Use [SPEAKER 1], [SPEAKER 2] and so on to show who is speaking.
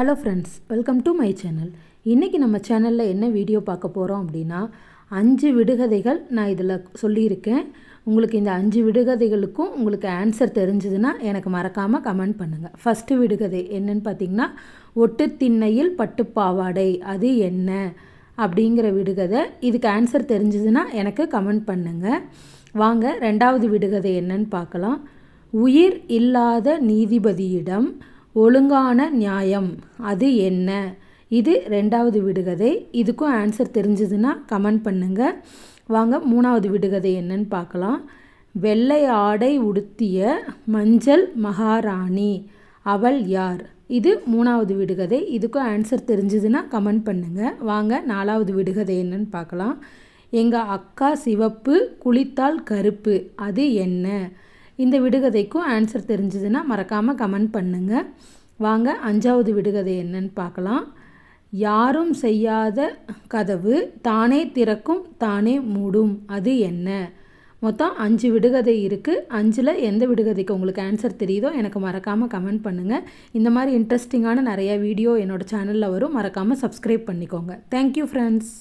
[SPEAKER 1] Hello friends welcome to my channel இன்றைக்கி நம்ம சேனலில் என்ன வீடியோ பார்க்க போகிறோம் அப்படின்னா அஞ்சு விடுகதைகள் நான் இதில் சொல்லியிருக்கேன். உங்களுக்கு இந்த அஞ்சு விடுகதைகளுக்கும் உங்களுக்கு ஆன்சர் தெரிஞ்சதுன்னா எனக்கு மறக்காமல் கமெண்ட் பண்ணுங்கள் ஃபஸ்ட்டு விடுகதை என்னன்னு பார்த்தீங்கன்னா ஒட்டு திண்ணையில் பட்டுப்பாவாடை அது என்ன? அப்படிங்கிற விடுகதை. இதுக்கு ஆன்சர் தெரிஞ்சதுன்னா எனக்கு கமெண்ட் பண்ணுங்கள் வாங்க ரெண்டாவது விடுகதை என்னன்னு பார்க்கலாம். உயிர் இல்லாத நீதிபதியிடம் ஒழுங்கான நியாயம். அது என்ன? இது ரெண்டாவது விடுகதை. இதுக்கும் ஆன்சர் தெரிஞ்சதுன்னா கமெண்ட் பண்ணுங்கள் வாங்க மூணாவது விடுகதை என்னன்னு பார்க்கலாம். வெள்ளை ஆடை உடுத்திய மஞ்சள் மகாராணி. அவள் யார்? இது மூணாவது விடுகதை. இதுக்கும் ஆன்சர் தெரிஞ்சதுன்னா கமெண்ட் பண்ணுங்கள் வாங்க நாலாவது விடுகதை என்னன்னு பார்க்கலாம். எங்கள் அக்கா சிவப்பு குளித்தால் கருப்பு. அது என்ன? இந்த விடுகதைக்கும் ஆன்சர் தெரிஞ்சதுன்னா மறக்காமல் கமெண்ட் பண்ணுங்கள் வாங்க அஞ்சாவது விடுகதை என்னன்னு பார்க்கலாம். யாரும் செய்யாத கதவு தானே திறக்கும் தானே மூடும். அது என்ன? மொத்தம் அஞ்சு விடுகதை இருக்குது அஞ்சில் எந்த விடுகதைக்கு உங்களுக்கு ஆன்சர் தெரியுதோ எனக்கு மறக்காமல் கமெண்ட் பண்ணுங்கள் இந்த மாதிரி இன்ட்ரெஸ்டிங்கான நிறைய வீடியோ என்னோடய சேனலில் வரும். மறக்காமல் சப்ஸ்கிரைப் பண்ணிக்கோங்க. Thank you friends